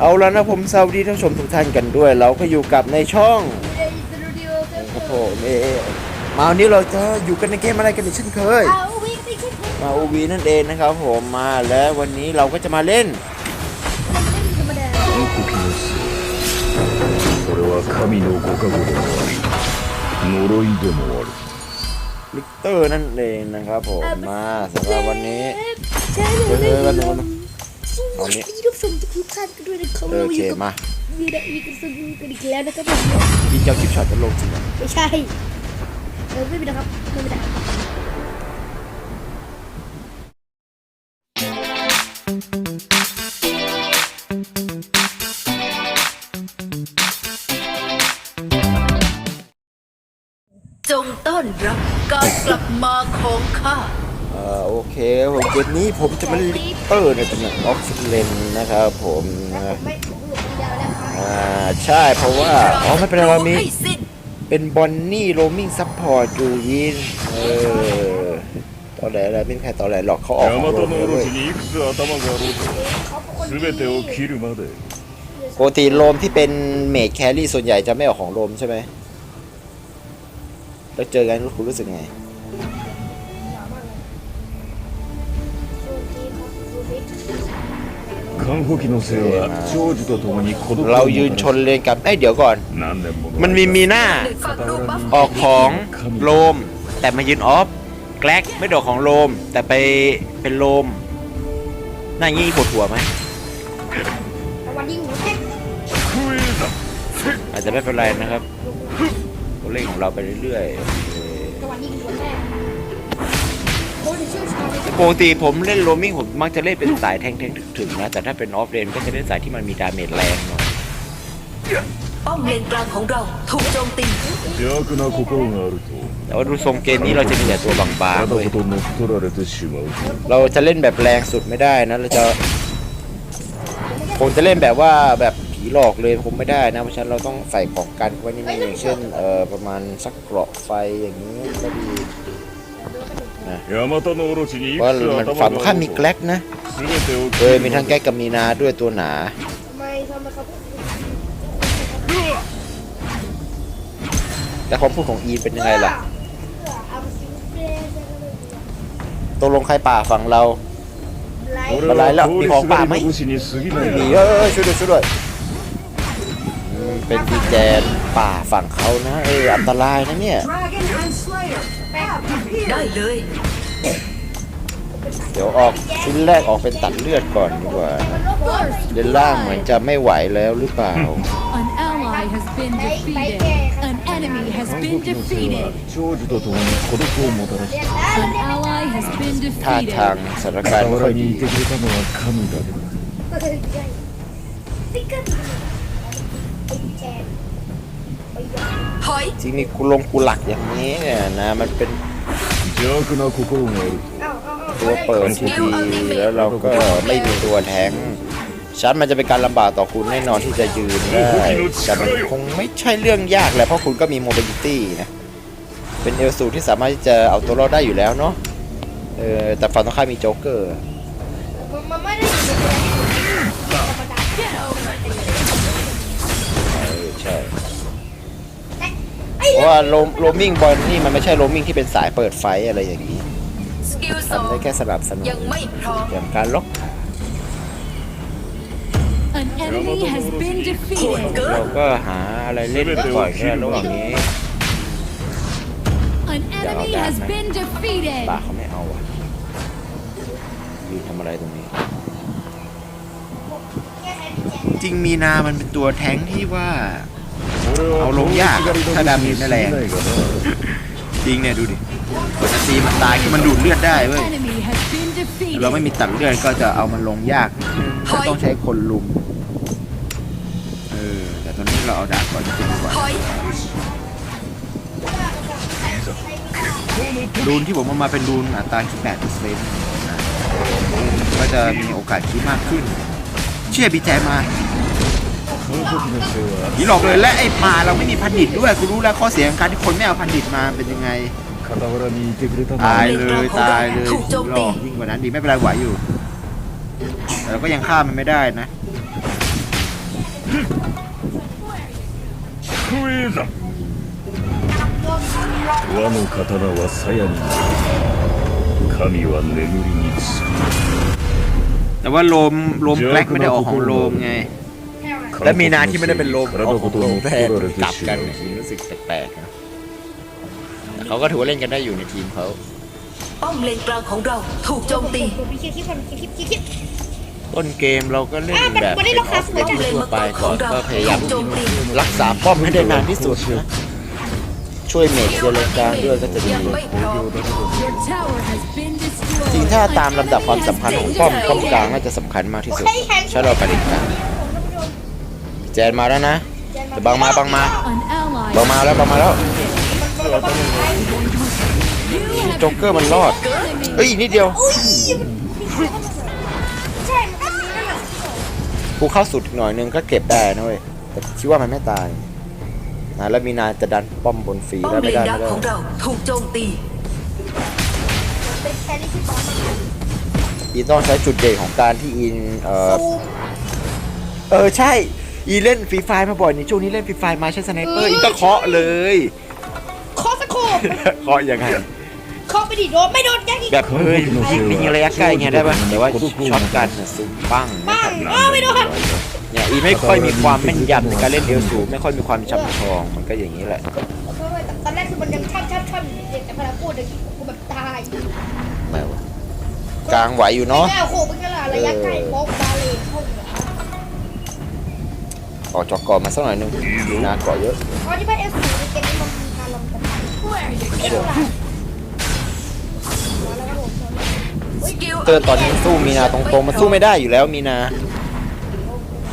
เอาแล้วนะผมสวัสดีท่านชมทุกท่านกันด้วย เราก็อยู่กับในช่องครับผมเอมาวันนี้เราจะอยู่กันในเกมอะไรกันอีกเช่นเคย มาอูวีนั่นเองนะครับผมมาแล้ววันนี้เราก็จะมาเล่นลิกเตอร์นั่นเองนะครับผมมาสำหรับวันนี้เฮ้ยวันนึงวันนึง สวัสดีทุกผู้ชมทุกท่านกันด้วยนะครับโอเราอเคยู่กับมาวีดาอีกันซึ่งกันอีกแล้วนะครับผมพี่เจ้าคลิปช็อตจะลงจริงเหรอไม่ใช่เออไม่เป็นไรครับไม่เป็นไรจงต้อนรับการกลับมาของข้า โอเคผมเกมนี้ผมจะมาลิปเปอร์ในตำแหน่งออฟเลนนะครับผมอ่าใช่เพราะว่า อ๋อไม่เป็นไรมีเป็นบอนนี่โรมิงซัพพอร์ตูยินเออตอนไหนอะไรไม่มีใครตอนไหนหรอกเขาออกโรมเลยปกติโรมที่เป็นเมดแครี่ส่วนใหญ่จะไม่ออกของโรมใช่ไหมแล้วเจอกันคุณรู้สึกไง เรายืนชนเลนกับเอ้ยเดี๋ยวก่อน มันมีมีหน้า ออกของโลม แต่มายืนออฟแกลกไม่ดอกของโลม แต่ไปเป็นโลมน่างี้ปวดหัวไหมอาจจะไม่เป็นไรนะครับเล่นของเราไปเรื่อยๆ โอเค แต่วันนี้หูแท็กโค้ชเชี่ยวชาญใน ปกติผมเล่นโรมมิ่งผมมักจะเล่นเป็นสายแทงๆถึงๆนะ แต่ถ้าเป็นออฟเลนก็จะเล่นสายที่มันมีดาเมจแรงหน่อย ป้อมเลนกลางของเราถูกโจมตี 邪悪な心があると แต่ว่าดูทรงเกมนี้เราจะมีแต่ตัวบาง た ๆ だ เว้ย こと乗っ取られてしまう เราจะเล่นแบบแรงสุดไม่ได้นะ เราจะผมจะเล่นแบบว่าแบบผีหลอกเลยผมไม่ได้นะ เพราะฉะนั้นเราต้องใส่ของกันไว้นิดนึงอย่างเช่นเอ่อประมาณสักเกราะไฟอย่างนี้ก็ดี ว่ามันฝังข้ามีแกล็กนะเออมีทั้งแกล็กกับมีนาด้วยตัวหนาแต่ความพูดของอีนเป็นยังไงล่ะตกลงใครป่าฝั่งเรามาไล่แล้วมีของป่าไหมมีเออช่วยด้วยช่วยด้วยเป็นดีแจนป่าฝั่งเขานะเอออันตรายนะเนี่ย ได้เลย เดี๋ยวออกชิ้นแรกออกเป็นตัดเลือดก่อนดีกว่านะเดนล่างเหมือนจะไม่ไหวแล้วหรือเปล่า An ally has been defeated. An enemy has カン been ホキの生 defeated. は長寿と共に孤独をもたらし An ally has been ท่าทาง defeated. สถานการณ์ไม่ค่อย 傍ら ดี にいてくれたのは神だけだ ถอย ที่มีกูลงกูหลักอย่างนี้เนี่ยนะมันเป็น 邪悪な心がある เอ้าเอ้าเอ้า ตัวเปิดที่ดีแล้วเราก็ไม่มีตัวแทงชั้นมันจะเป็นการลำบากต่อคุณแน่นอนที่จะยืนได้แต่มันคงไม่ใช่เรื่องยากแหละเพราะคุณก็มีโมบิลิตี้นะเป็นเอลสูที่สามารถที่จะเอาตัวรอดได้อยู่แล้วเนาะเออแต่ฝั่งตรงข้ามมีโจ๊กเกอร์ มันมันไม่ได้อยู่ในตัวธรรมดา เออใช่ ไอ้ เพราะว่าโรมโรมมิ่งบอลนี่มันไม่ใช่โรมมิ่งที่เป็นสายเปิดไฟอะไรอย่างนี้สกิลสองทำได้แค่สนับสนุนยังไม่พร้อมอย่างการล็อก An enemy has been defeated. เราก็หาอะไรเล่นไปก่อนแค่ระหว่างนี้ An enemy has been defeated. ป่าเขาไม่เอาอะยืนทำอะไรตรงนี้ จริงมีนามันเป็นตัวแท้งที่ว่า เอาลงยากถ้าดาเมนแรงจริงเนี่ยดูดิสตีมันตายคือมันดูดเลือดได้เว้ยเราไม่มีตัดเลือดก็จะเอามันลงยากก็ต้องใช้คนลุมเออแต่ตอนนี้เราเอาดาบก่อนจะดีกว่าดูนที่ผมเอามาเป็นดูนอัตราคิดแปดเซนก็จะมีโอกาสขี้มากขึ้น เชื่อบีแจมา นี่หลอกเลยและไอ้ปลาเราไม่มีพันดิตด้วยกูรู้แล้วข้อเสียของการที่คนไม่เอาพันดิตมาเป็นยังไงตายเลยตายเลยหลอกยิ่งกว่านั้นดีไม่เป็นไรไหวอยู่แต่เราก็ยังฆ่ามันไม่ได้นะ和の刀は鞘に神は眠りにつくแต่ว่าลมลมแบล็กไม่ได้ออกของลมไง และมีนาที่ไม่ได้เป็นโลมออกของโลมแทนกลับกันเนี่ยรู้สึกแปลกๆนะแต่เขาก็ถือว่าเล่นกันได้อยู่ในทีมเขาป้อมเลนกลางของเราถูกโจมตีผมมีคลิปคลิปคนคลิปคลิปคลิปคลิปต้นเกมเราก็เล่นอะแบบวันนี้เราครับเป็นทั่วไปก่อนก็พยายามรักษาป้อมให้ได้นานที่สุดนะช่วยเมจเจริญกลางด้วยก็จะดียังไม่พร้อม Your tower has been จริง destroyed. ถ้าตามลำดับความสำคัญของป้อมป้อมกลางน่าจะสำคัญมากที่สุดใช่เราไปดีกลางแจนมาแล้วนะแต่บางมาบางมา An ally. บางมาแล้วบางมาแล้ว You have โจ๊กเกอร์มันรอดเอ้ยอีกนิดเดียวใช่มันมีนั่นแหละกูเข้าสุดอีกหน่อยนึงก็เก็บได้นะเว้ยแต่คิดว่ามันไม่ตายนะแล้วมีนาจะดันป้อมบนฟรีป้อได้มเลไม่นได้ดักไม่ได้ของเราถูกโจมตีเป็นแครี่ที่บอสอินต้องใช้จุดเด่นของการที่อินเออซูมเออใช่ อีเล่นฟรีไฟมาบ่อยในช่วงนี้เล่นฟรีไฟมาใช้สไนเปอร์อีก็เคาะเลยคอสโคปเคาะยังไงเคาะไปดิโดนไม่โดนแจ็คอีกแบบเฮ้ยยิงระยะใกล้เงี้ยได้ปะแต่ว่าช็อตกันน่ะสูงปังบ้างเออไม่โดนเนี่ยอีไม่ค่อยมีความแม่นยำในการเล่นเอลสูไม่ค่อยมีความช่ำชองมันก็อย่างนี้แหละตอนแรกคือมันยังช่ำช่ำช่ำอยู่เด็กแต่พอเราพูดเด็กกูแบบตายแบบว่กลางไหวอยู่เนาะแม่โคเป็นกันล่ะระยะใกล้โป๊กบาเลนเข้าหัวอ อกจอกก่อนมาสักหน่อยหนึงนาเกาะเยอะ ตอนที่บ้านเอฟซีในเกมนี้มันมีการลงกันเอ็กซ์ล่ะแล้วก็โดน สกิล เตอร์ตอนนี้สู้มีนาตรงๆมันสู้ไม่ได้อยู่แล้วมีนา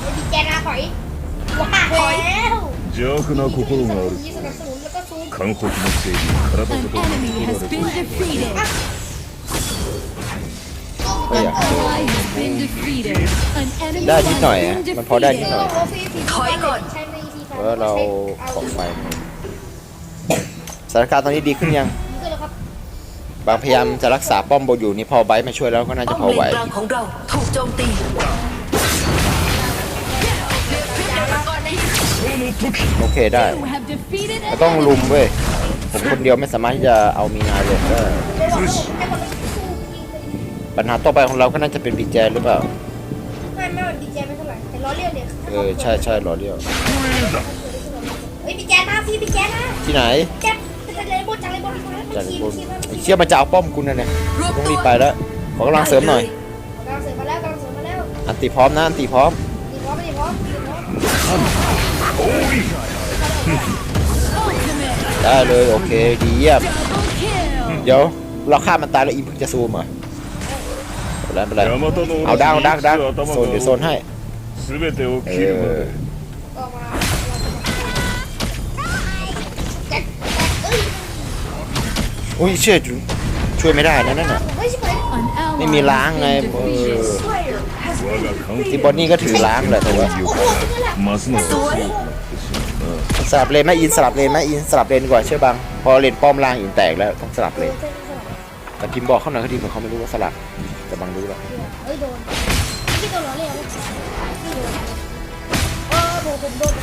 ไม่มีแกนาถอยว้าแล้ว 邪悪な心がある สนับสนุนแล้วก็ซูม 韓国の正義体 An ごと enemy has been defeated. ก็อยาก An ally has been defeated. An enemy ได้นิดหน่อย has อะ been มันพอได้นิดหน่อย defeated. ถอยก่อนใช้ในทีเพราะว่าเราขอไฟหน่อยสถานการณ์ตอนนี้ดีขึ้นยังก็เลยครับบางพยายามจะรักษาป้อมบนอยู่นี่พอไบร์ทมาช่วยแล้วก็น่าจะป้อมพอเลไหวนกลางของเราถูกโจมตีโอเคได้ You have defeated แต่ an ต้องลุม enemy. เว้ยผมคนเดียวไม่สามารถที่จะเอามีนาลงได้ให้คนสู้ยิงไปปัญหาต่อไปของเราก็น่าจะเป็นบีแจหรือเปล่า ไม่ไม่ดีใจไม่เท่าไหร่แต่ล้อเลียวเนี่ยเออใช่ใช่รอเรียว เฮ้ยพี่แกนะพี่พี่แกนะที่ไหนแกจะเลยบนจากเลยบนจากทีมบนทีมไอ้เชี่ยมันจะเอาป้อมกูนั่นแหละต้องรีบไปแล้วขอกำลังเสริมหน่อยกำลังเสริมมาแล้วกำลังเสริมมาแล้วอันตีพร้อมนะอันตีพร้อมดีพร้อมไม่ดีพร้อมดีพร้อม Ultimate ได้เลยโอเคดีเยี่ยม double kill. เดี๋ยวเราฆ่ามันตายแล้วอีมเพิ่งจะซูมเหรอะไม่ เไรเป็นไเอาดักดักดักโซนเดี๋ยวโซนให้เออโอ้ยเชื่อจุช่วยไม่ได้นะนั่นน่ะไม่มีล้างไงทีบอนนี่ก็ถือล้างแหละแต่ว่าสลับเลนแม่อินสลับเลนแม่อินสลับเลนก่อนเชื่อบังพอเลนป้อมล้างอินแตกแล้วต้องสลับเลนแต่พิมบอกเขาหน่อยเขาดีเหมือนเขาไม่รู้ว่าสลับ แต่บังรู้แล้วเฮ้ยโดนที่โดนหรอเลยไม่โดนเออโดนผมโดน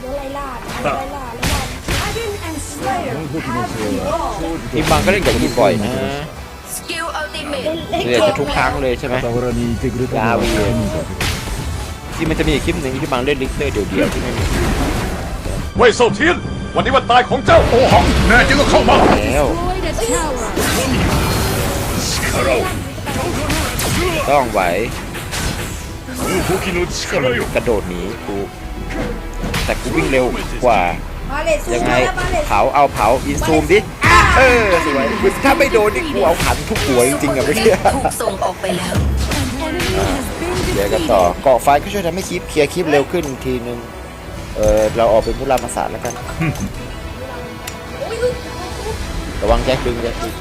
โดนไล่ล่าไล่ล่าไล่ล่าที่บังก็เล่นกับทีมบ่อยนะเล่นกับทุกครั้งเลยใช่ไหมยาวีที่มันจะมีคลิปหนึ่งที่บังเล่นลิกเตอร์เดียวๆที่ไม่มีเว่ยโซเทียนวันนี้วันตายของเจ้าโอหังแน่จริงก็เข้ามาแล้ว ต้องไหวกระโดดหนีกูแต่กูวิ่งเร็วกว่า ยังไงเผาเอาเผาอินซูมดิเออสวยถ้าไม่โดนนี่กูเอาขันทุกหัวจริงๆอะไม่เชื่อส่งออกไปแล้วเดี๋ยวกันต่อเกาะไฟก็ช่วยทำให้คลิปเคลียร์คลิปเร็วขึ้นทีนึงเออเราออกเป็นผู้รามาสารแล้วกัน ระวังแจ็คดึงแจ็คดึง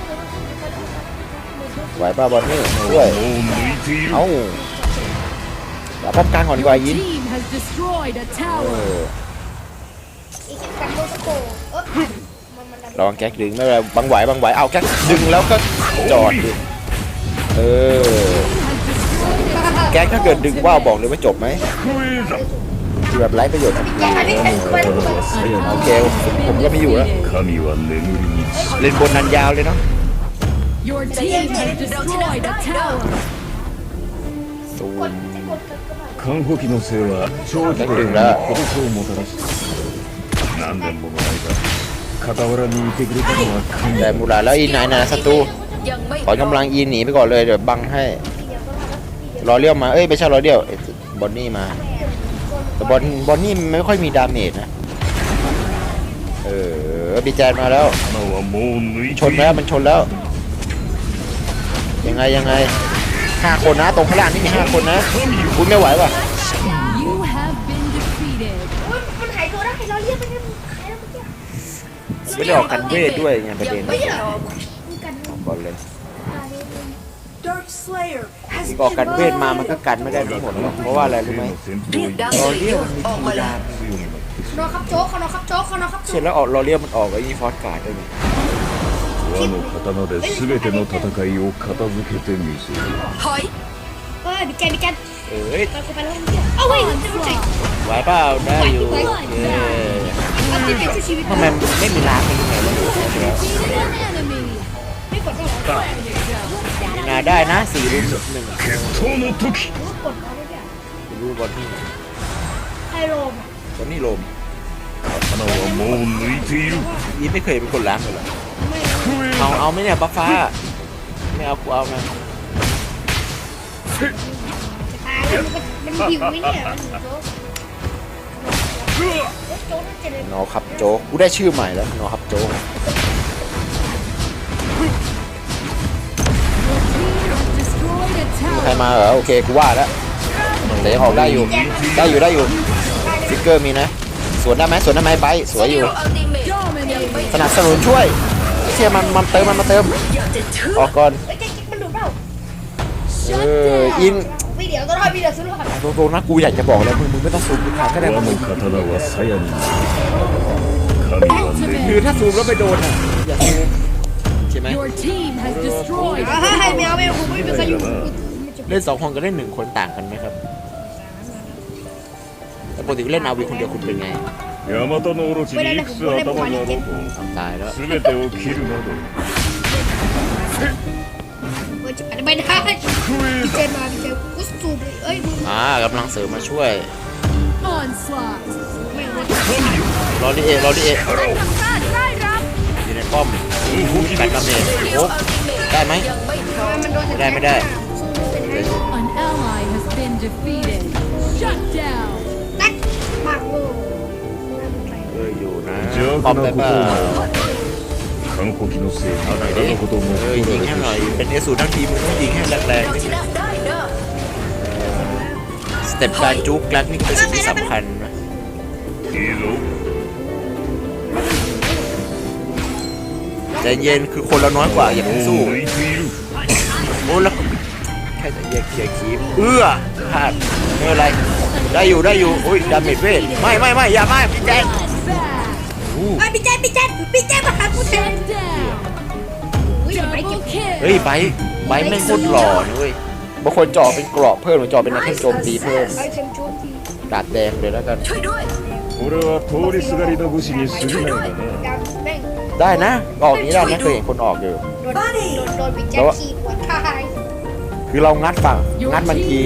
ไหวป้าบอลนี่ด้วยเอาเราป้อมกลางก่อนดีกว่ายินลองแก๊กดึงไม่เป็นไรบังไหวบังไหวเอาแก๊กดึงแล้วก็จอดดึงเออแก๊กถ้าเกิดดึงว่าบอกเลยว่าจบไหมคือแบบไร้ประโยชน์โอเคผมก็ไม่อยู่แล้วเล่นบนนันยาวเลยเนาะ Your team has destroyed a tower. ซู กด ม จะกดกันก็ได้ 看護機のせいは長期的に孤独をもたらした何年もの間傍らにいてくれたのは神 แต่มูลาแล้วอีไหนนะศัตรู ยังไม่ ถอนกำลังอีหนีไปก่อนเลยเดี๋ยวบังให้ รอเลี้ยวมา เอ้ยไม่ใช่รอเลี้ยวไอ้บอนนี่มา แต่บอนบอนนี่มันไม่ค่อยมีดาเมจนะ เออบีแจนมาแล้ว 花はもう抜い ช て น い แล้ว る มันชนแล้ว ยังไงยังไงห้าคนนะ ตรงข้างล่างนี่มีห้าคนนะคุณไม่ไหวว่ะ You have been defeated. อุ๊ยมันหายตัวได้เราเรียกมันหายแล้วเมื่อกี้ไม่ได้ออกกันเวทด้วยไงประยัเด็งนไม่พร้อมมันกันออกก่อนเลย Dark Slayer ที่ออกกันเวทมามันก็กันไม่ได้ทั้งหมดหรอกเพราะว่าอะไรรู้ไหม戦เรียก闘ดังรอเลเลี้ยยวมันมีออกทีมาแล้ดาวมนอนครับโจ๊กเขานอนครับโจ๊กเขานอนครับเสร็จแล้วออกรอเลี้ยวมันออกไอ้นี่ฟอสการ์ดด้วยไง 和の刀で全ての戦いを片付けてみせる ถอย เฮ้ยบิ๊กแกบิ๊กแก เอ้ย เราไปแล้วเอาเว้ยจะรู้สึก ไหวเปล่าได้อยู่เย้ เอาที่เป็นชีวิต ทำไมมันไม่มีล้างมันยังไงวะอยู่แล้ว Defeated an enemy. ไม่กดก็หรอ นาได้นะสี่รุ่นหนึ่ง 決闘の時 กดเขาไม่ได้ รูบอลนี่ ไฮโลม บอลนี่ลม 刀はもう抜いている ยีไม่เคยเป็นคนล้าง เลยเหรอไม่เอาเอาไหมเนี่ยบัฟฟ้า ไม่เอากูเอานะตายแล้วมันมันหิวไหมเนี่ยมันหิวโจ๊กโจ๊กน่าจะเลยนอครับโจ๊กกูได้ชื่อใหม่แล้วนอครับโจ๊ก Destroyed a ใคร tower. มาเหรอโอเคกูว่าแล้วแต่ยังออกได้อยู่ ได้อยู่ได้อยู่ฟิกเกอร์มีนะ สวนได้ไหมสวนได้ไหมไบร์ทสวยอยู่อัลติเมทยังไม่สนับสนุนช่วย เชียมันมันเติมมันมาเติมออกก่อนมันดูเปาเอออินวิดียวก็รอวิดียวสุดหลอดตรงนะกูอยากจะบอกแล้วมึงมึงไม่ต้องซูมกูถามก็ได้มึงคือถ้าซูมแล้วไปโดนอะอย่าซูมใช่ไหมให้แมวแมวกูไม่เป็นใครอยู่เล่นสองคนกับเล่นหนึ่งคนต่างกันไหมครับแต่ปกติเล่นอาวีคนเดียวคุณเป็นไง 大和のオロチにいくつ頭があろうと ตายแล้ว 全てを切るなど ไม่ได้พี่เจมาพี่เจกูสูบเลยเอ้ย อ่ากำลังเสริมมาช่วย onslaught. แม่งเลย รอดิเอรอดิเออยู่ในป้อมแปดดาเมจโอ้ได้ไหม ยังไม่พร้อม มันโดน ไม่ได้ไม่ได้ An ally has been defeated. Shut down. ตัดมากเล ย เอออยู่นะ 邪 ป้อม 悪 ได้ なこ ป่ะ とを看護機のせいに เอาหน่อยดิ なるほども เออยิงให้หน่อยเป็นเอสูทั้งทีมมึงต้องยิงให้แรง เราชนะได้เนอะ ๆสเต็ปการจุกลักนี่คือสิ่งที่สำคัญนะ いいぞ ใจเย็นคือคนเราน้อยกว่าอย่าเพิ่งสู้ もう抜いている โอ้แล้วแค่จะแยกเคลียร์คีบเอื้อพลาดไม่เป็นไร ได้อยู่ได้อยู่อุ้ยดาเมจเวทไม่ไม่ไม่อย่ามาพี่แจ๊ค Back. ไอ้พี่เจพี่เจพี่เจมาหากูแทน Shut down. อุ้ยไปเก็ Double บ kill. เฮ้ยไบร์ทไบร์ทแม่งโคตรหล่อนะเว้ยบางคนเจาะเป็นเกราะเพิ่มหรือเจาะเป็นนักโจมตีเพิ่ม ไอ้เทมโจมตี ดาบแดงเลยแล้วกัน ช่วยด้วย 俺は通りすがりの武士に過ぎないがな ดำแม่ง ได้นะออกนี้ได้นะเคยเห็นคนออกอยู่ โดนโดนโดนพี่เจขี่หัวตาย คือเรางัดฝั่งงัดมันที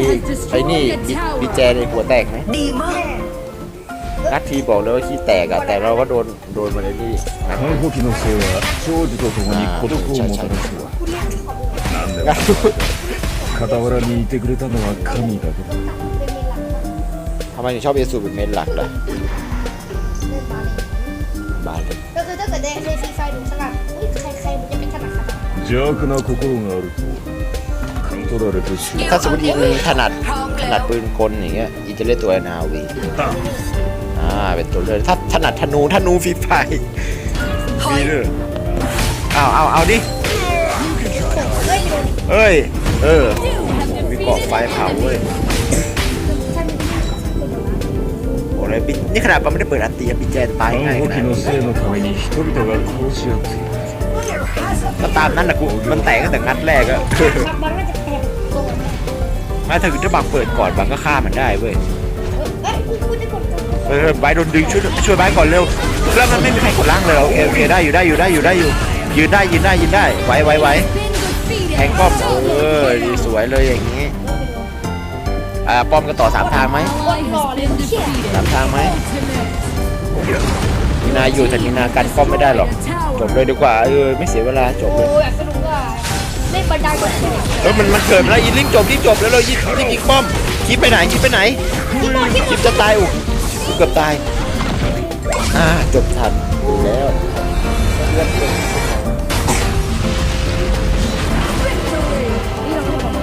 ไอ้นี่บิบิแจในหัวแตกไหม ดีมาก งัดทีบอกเลยว่าขี้แตกอะแต่เราก็โดนโดนมาในนี่งัด 看護機のせいは長寿とともに孤独をもたらすわ กูเรียกเขาบอก 何で งัด も傍らにいてくれたのは神だけだ เป็นเมลัก ทำไมถึงชอบเอสูเป็นเมนหลักล่ะ เล่นมาเลย บานกัน ก็คือถ้าเกิดได้ได้ฟรีไฟดูสลัดอุ้ยใครใครมันจะเป็นถนัดขนาดนั้น 邪悪な心があると感取られてしまう ถ้าสมมติอินถนัดถนัดปืนกลอย่างเงี้ยอินจะเล่นตัวนาวีอ่า าเป็นตัวเลือกถ้าถนัดธนูธนูฟีไฟมีด้ยเอาเอาเอาดิเอ้ย เออมีกอบไฟเผาเว้ยโอ้ยปิดนี่ขนาดปันไม่ได้เปิดอันตีปิดแจนตายง่ายขนาดก็ตามนั่นแหละกูมันแตกตั้งแต่งัดแรกอะม่ถ้าคือถ้บังเปิดก่อนบังก็ฆ่ามันได้เว้ย เอ้ยกูกูจะกดตัวเออไบร์ทโดนดึงช่วยช่วยไบร์ทก่อนเร็วแล้วมันไม่มีใครกดล่างเลยเหรอโอเคโอเคได้อยู่ได้อยู่ได้อยู่ได้อยู่ ยืนได้ยืนได้ยืนได้ไหวไหวไหว Been defeated. แทงป้อมเออดีสวยเลยอย่างนี้อ่าป้อมก็ต่อสามทางไหม Ally has been defeated. สามทางไหม Ultimate. มีนาอยู่แต่มีนากันป้อมไม่ได้หรอกจบเลยดีกว่าเออไม่เสียเวลาจบโอ้เลยยอยากสนุกอะเล่นบันไดบนเนี่ยเออมันมันเกิดมาแล้วยิงลิงจบรีบจบแล้วเรายิงรีบยิงป้อมคิดไปไหนคิดไปไหนคิดจะตายอุเกือบตาย อ่า จบทันอยู่แล้วเพื่อนเพื่อนนี่เราไม่บอก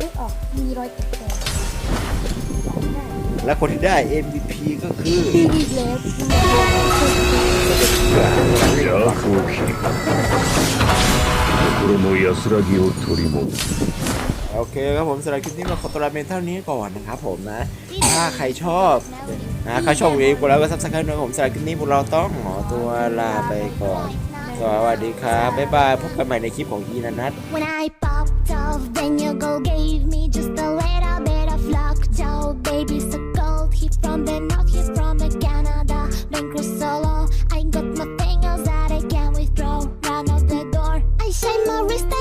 นึกออกมีรอยแตกๆได้และคนที่ได้ MVP ก็คือดีอีกแล้ว โอเคครับผมสำหรับคลิปนี้ก็ขอตัวลาเป็นเท่านี้ก่อนนะครับผมนะ ถ้าใครชอบนะใครชอบวีพวกเราก็ซับสไครต์ด้วยผมสำหรับคลิปนี้พวกเราต้องขอตัวลาไปก่อน สวัสดีครับ บ๊ายบาย พบกันใหม่ในคลิปของอีนันนัท When I